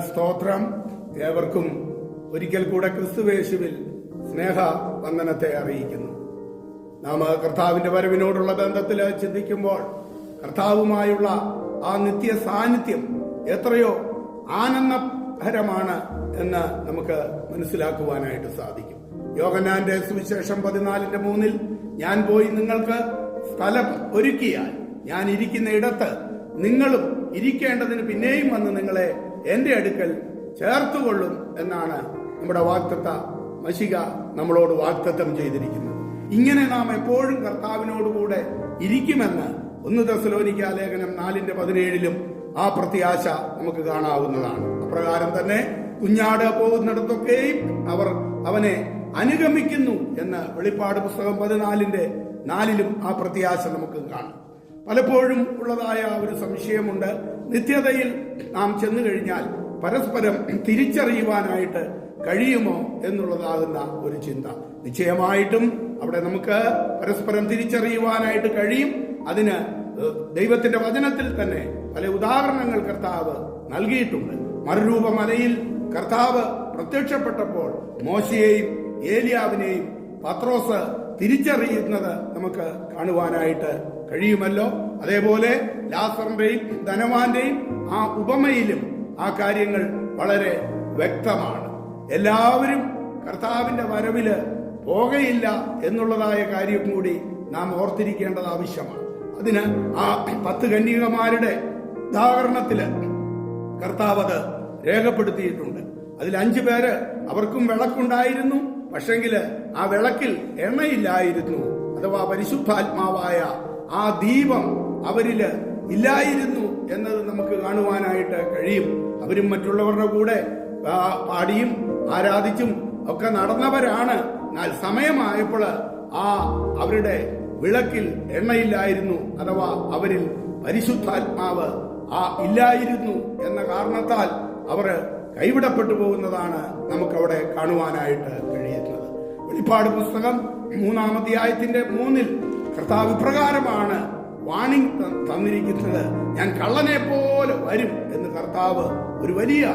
സ്തോത്രം. ഏവർക്കും ഒരിക്കൽ കൂടെ ക്രിസ്തുവേശുവിൽ സ്നേഹ വന്ദനത്തെ അറിയിക്കുന്നു. നാം കർത്താവിന്റെ വരവിനോടുള്ള ബന്ധത്തിൽ ചിന്തിക്കുമ്പോൾ കർത്താവുമായുള്ള ആ നിത്യ സാന്നിധ്യം എത്രയോ ആനന്ദകരമാണ് എന്ന് നമുക്ക് മനസ്സിലാക്കുവാനായിട്ട് സാധിക്കും. യോഗനാന്റെ സുവിശേഷം പതിനാലിന്റെ മൂന്നിൽ ഞാൻ പോയി നിങ്ങൾക്ക് സ്ഥലം ഒരുക്കിയാൽ ഞാൻ ഇരിക്കുന്ന ഇടത്ത് നിങ്ങളും ഇരിക്കേണ്ടതിന് പിന്നെയും വന്ന് നിങ്ങളെ എന്റെ അടുക്കൽ ചേർത്തുകൊള്ളും എന്നാണ് നമ്മുടെ വാക്തത്വ മഷിക നമ്മളോട് വാക്തത്വം ചെയ്തിരിക്കുന്നത്. ഇങ്ങനെ നാം എപ്പോഴും കർത്താവിനോടുകൂടെ ഇരിക്കുമെന്ന് ഒന്ന് ദസലോനിക്ക ലേഖനം നാലിന്റെ പതിനേഴിലും ആ പ്രത്യാശ നമുക്ക് കാണാവുന്നതാണ്. അപ്രകാരം തന്നെ കുഞ്ഞാട് പോകുന്നിടത്തൊക്കെയും അവർ അവനെ അനുഗമിക്കുന്നു എന്ന് വെളിപ്പാട് പുസ്തകം പതിനാലിന്റെ നാലിലും ആ പ്രത്യാശ നമുക്ക് കാണാം. പലപ്പോഴും ഉള്ളതായ ഒരു സംശയമുണ്ട്. നിത്യതയിൽ നാം ചെന്നു കഴിഞ്ഞാൽ പരസ്പരം തിരിച്ചറിയുവാനായിട്ട് കഴിയുമോ എന്നുള്ളതാകുന്ന ഒരു ചിന്ത. നിശ്ചയമായിട്ടും അവിടെ നമുക്ക് പരസ്പരം തിരിച്ചറിയുവാനായിട്ട് കഴിയും. അതിന് ദൈവത്തിന്റെ വചനത്തിൽ തന്നെ പല ഉദാഹരണങ്ങൾ കർത്താവ് നൽകിയിട്ടുണ്ട്. മറുരൂപ മലയിൽ കർത്താവ് പ്രത്യക്ഷപ്പെട്ടപ്പോൾ മോശയെയും ഏലിയാവിനെയും പത്രോസ് തിരിച്ചറിയുന്നത് നമുക്ക് കാണുവാനായിട്ട് കഴിയുമല്ലോ. അതേപോലെ ലാസറിന്റെയും ധനവാന്റെയും ആ ഉപമയിലും ആ കാര്യങ്ങൾ വളരെ വ്യക്തമാണ്. എല്ലാവരും കർത്താവിന്റെ വരവിൽ പോകയില്ല എന്നുള്ളതായ കാര്യം കൂടി നാം ഓർത്തിരിക്കേണ്ടത് ആവശ്യമാണ്. അതിന് ആ പത്ത് കന്യകമാരുടെ ഉദാഹരണത്തിൽ കർത്താവ് അത് രേഖപ്പെടുത്തിയിട്ടുണ്ട്. അതിൽ അഞ്ചു പേര് അവർക്കും വിളക്കുണ്ടായിരുന്നു. പക്ഷെങ്കിൽ ആ വിളക്കിൽ എണ്ണയില്ലായിരുന്നു അഥവാ പരിശുദ്ധാത്മാവായ ആ ദീപം അവരിൽ ഇല്ലായിരുന്നു എന്നത് നമുക്ക് കാണുവാനായിട്ട് കഴിയും. അവരും മറ്റുള്ളവരുടെ കൂടെ പാടിയും ആരാധിച്ചും ഒക്കെ നടന്നവരാണ്. എന്നാൽ സമയമായപ്പോൾ ആ അവരുടെ വിളക്കിൽ എണ്ണയില്ലായിരുന്നു അഥവാ അവരിൽ പരിശുദ്ധാത്മാവ് ആ ഇല്ലായിരുന്നു എന്ന കാരണത്താൽ അവർ കൈവിടപ്പെട്ടു പോകുന്നതാണ് നമുക്കവിടെ കാണുവാനായിട്ട് കഴിയുന്നത്. വെളിപ്പാട് പുസ്തകം മൂന്നാമധ്യായത്തിന്റെ മൂന്നിൽ കർത്താവ് ഇപ്രകാരമാണ് വാണിംഗ് തന്നിരിക്കുന്നത്. ഞാൻ കള്ളനെ പോലെ വരും എന്ന് കർത്താവ് ഒരു വലിയ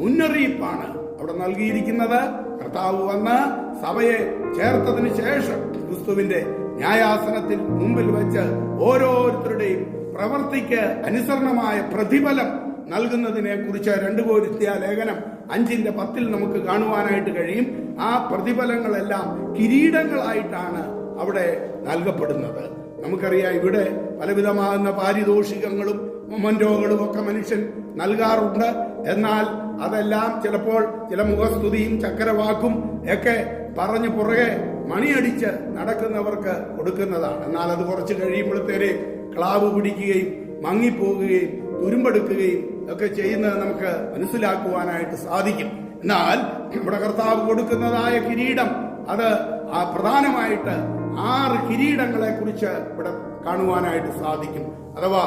മുന്നറിയിപ്പാണ് അവിടെ നൽകിയിരിക്കുന്നത്. കർത്താവ് വന്ന് സഭയെ ചേർത്തതിന് ശേഷം ക്രിസ്തുവിന്റെ ന്യായാസനത്തിൽ മുമ്പിൽ വെച്ച് ഓരോരുത്തരുടെയും പ്രവർത്തിക്ക് അനുസരണമായ പ്രതിഫലം നൽകുന്നതിനെ കുറിച്ച് രണ്ടു കോരിത്യ ലേഖനം അഞ്ചിന്റെ പത്തിൽ നമുക്ക് കാണുവാനായിട്ട് കഴിയും. ആ പ്രതിഫലങ്ങളെല്ലാം കിരീടങ്ങളായിട്ടാണ് അവിടെ നൽകപ്പെടുന്നത്. നമുക്കറിയാം ഇവിടെ പലവിധമാകുന്ന പാരിതോഷികങ്ങളും മൊമന്റോകളും ഒക്കെ മനുഷ്യൻ നൽകാറുണ്ട്. എന്നാൽ അതെല്ലാം ചിലപ്പോൾ ചില മുഖസ്തുതിയും ചക്കരവാക്കും ഒക്കെ പറഞ്ഞു പുറകെ മണിയടിച്ച് നടക്കുന്നവർക്ക് കൊടുക്കുന്നതാണ്. എന്നാൽ അത് കുറച്ച് കഴിയുമ്പോഴത്തേരെ ക്ലാവ് പിടിക്കുകയും മങ്ങിപ്പോകുകയും തുരുമ്പെടുക്കുകയും ഒക്കെ ചെയ്യുന്നത് നമുക്ക് മനസ്സിലാക്കുവാനായിട്ട് സാധിക്കും. എന്നാൽ ഇവിടെ കർത്താവ് കൊടുക്കുന്നതായ കിരീടം അത് ആ പ്രധാനമായിട്ട് ആറ് കിരീടങ്ങളെ കുറിച്ച് ഇവിടെ കാണുവാനായിട്ട് സാധിക്കും. അഥവാ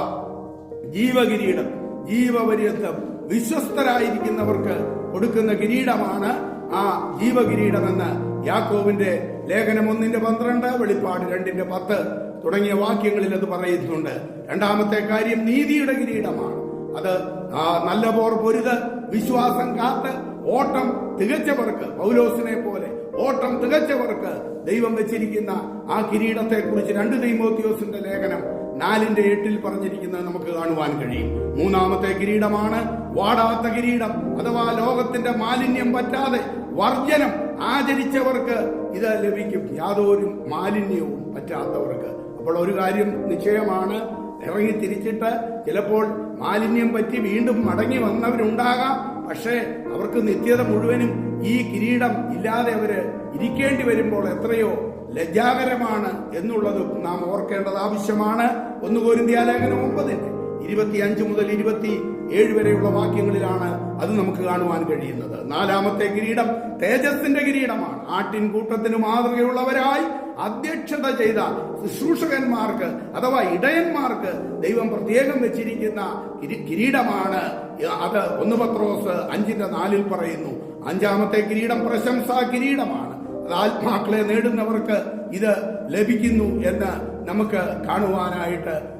ജീവകിരീടം ജീവപര്യത്വം വിശ്വസ്തരായിരിക്കുന്നവർക്ക് കൊടുക്കുന്ന കിരീടമാണ് ആ ജീവകിരീടമെന്ന് യാക്കോവിന്റെ ലേഖനം ഒന്നിന്റെ പന്ത്രണ്ട് വെളിപ്പാട് രണ്ടിന്റെ പത്ത് തുടങ്ങിയ വാക്യങ്ങളിൽ അത് പറയുന്നുണ്ട്. രണ്ടാമത്തെ കാര്യം നീതിയുടെ കിരീടമാണ്. അത് നല്ല പോർ പൊരുത് വിശ്വാസം കാത്ത് ഓട്ടം തികച്ചവർക്ക് പൗലോസിനെ പോലെ ഓട്ടം തികച്ചവർക്ക് ദൈവം വെച്ചിരിക്കുന്ന ആ കിരീടത്തെ കുറിച്ച് രണ്ട് ദൈമോത്യോസിന്റെ ലേഖനം നാലിന്റെ എട്ടിൽ പറഞ്ഞിരിക്കുന്നത് നമുക്ക് കാണുവാൻ കഴിയും. മൂന്നാമത്തെ കിരീടമാണ് വാടാത്ത കിരീടം അഥവാ ലോകത്തിന്റെ മാലിന്യം പറ്റാതെ വർജനം ആചരിച്ചവർക്ക് ഇത് ലഭിക്കും. യാതൊരു മാലിന്യവും പറ്റാത്തവർക്ക്. അപ്പോൾ ഒരു കാര്യം നിശ്ചയമാണ് ഇറങ്ങി തിരിച്ചിട്ട് ചിലപ്പോൾ മാലിന്യം പറ്റി വീണ്ടും മടങ്ങി വന്നവരുണ്ടാകാം. പക്ഷേ അവർക്ക് നിത്യത മുഴുവനും ഈ കിരീടം ഇല്ലാതെ അവർ ഇരിക്കേണ്ടി വരുമ്പോൾ എത്രയോ ലജ്ജാകരമാണ് എന്നുള്ളതും നാം ഓർക്കേണ്ടത് ആവശ്യമാണ്. ഒന്ന് കോരിന്ത്യാലേഖനം ഒമ്പതിന്റെ ഇരുപത്തിയഞ്ച് മുതൽ ഇരുപത്തി ഏഴ് വരെയുള്ള വാക്യങ്ങളിലാണ് അത് നമുക്ക് കാണുവാൻ കഴിയുന്നത്. നാലാമത്തെ കിരീടം തേജസ്സിന്റെ കിരീടമാണ്. ആട്ടിൻ കൂട്ടത്തിന് മാതൃകയുള്ളവരായി അധ്യക്ഷത ചെയ്ത ശുശ്രൂഷകന്മാർക്ക് അഥവാ ഇടയന്മാർക്ക് ദൈവം പ്രത്യേകം വെച്ചിരിക്കുന്ന കിരീടമാണ്. അത് ഒന്ന് പത്രോസ് അഞ്ചിന്റെ നാലിൽ പറയുന്നു അഞ്ചാമത്തെ കിരീടം പ്രശംസാ കിരീടമാണ്. ആത്മാക്കളെ നേടുന്നവർക്ക് ഇത് ലഭിക്കുന്നു എന്ന് നമുക്ക് കാണുവാനായിട്ട്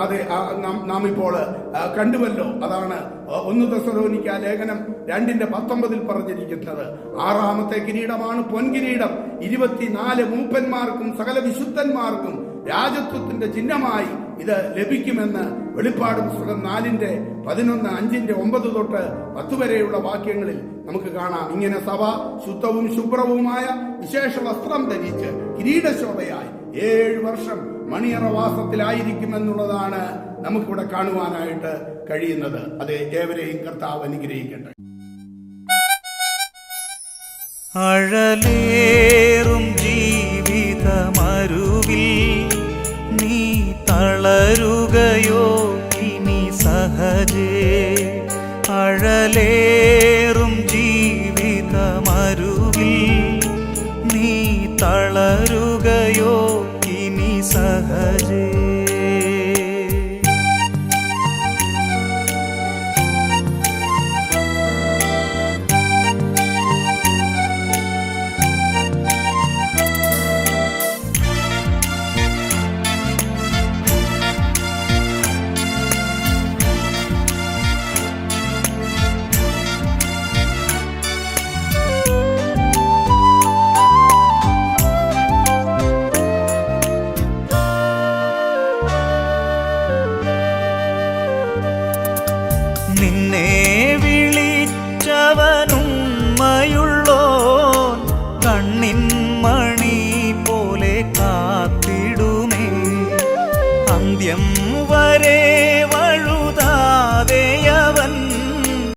അതെ നാം- ഇപ്പോൾ കണ്ടുവല്ലോ. അതാണ് ഒന്ന് തെസലോനിക്ക ലേഖനം രണ്ടിന്റെ പത്തൊമ്പതിൽ പറഞ്ഞിരിക്കുന്നത്. ആറാമത്തെ കിരീടമാണ് പൊൻകിരീടം. ഇരുപത്തിനാല് മൂപ്പന്മാർക്കും സകല വിശുദ്ധന്മാർക്കും രാജത്വത്തിന്റെ ചിഹ്നമായി ഇത് ലഭിക്കുമെന്ന് വെളിപ്പാട് പുസ്തകം നാലിന്റെ പതിനൊന്ന് അഞ്ചിന്റെ ഒമ്പത് തൊട്ട് പത്ത് വരെയുള്ള വാക്യങ്ങളിൽ നമുക്ക് കാണാം. ഇങ്ങനെ സഭ ശുദ്ധവും ശുഭ്രവുമായ വിശേഷ വസ്ത്രം ധരിച്ച് കിരീടശോഭയായി ഏഴ് വർഷം മണിയറവാസത്തിലായിരിക്കുമെന്നുള്ളതാണ് നമുക്കിവിടെ കാണുവാനായിട്ട് കഴിയുന്നത്. അത് ഏവരെയും കർത്താവ് അനുഗ്രഹിക്കട്ടെ. അഴലേറും ജീവിതമരുവിൽ നീ തളരുകയോ ഇനി സഹജേ. അഴലേറും ജീവിതമരുവിൽ നീ തളരുകയോ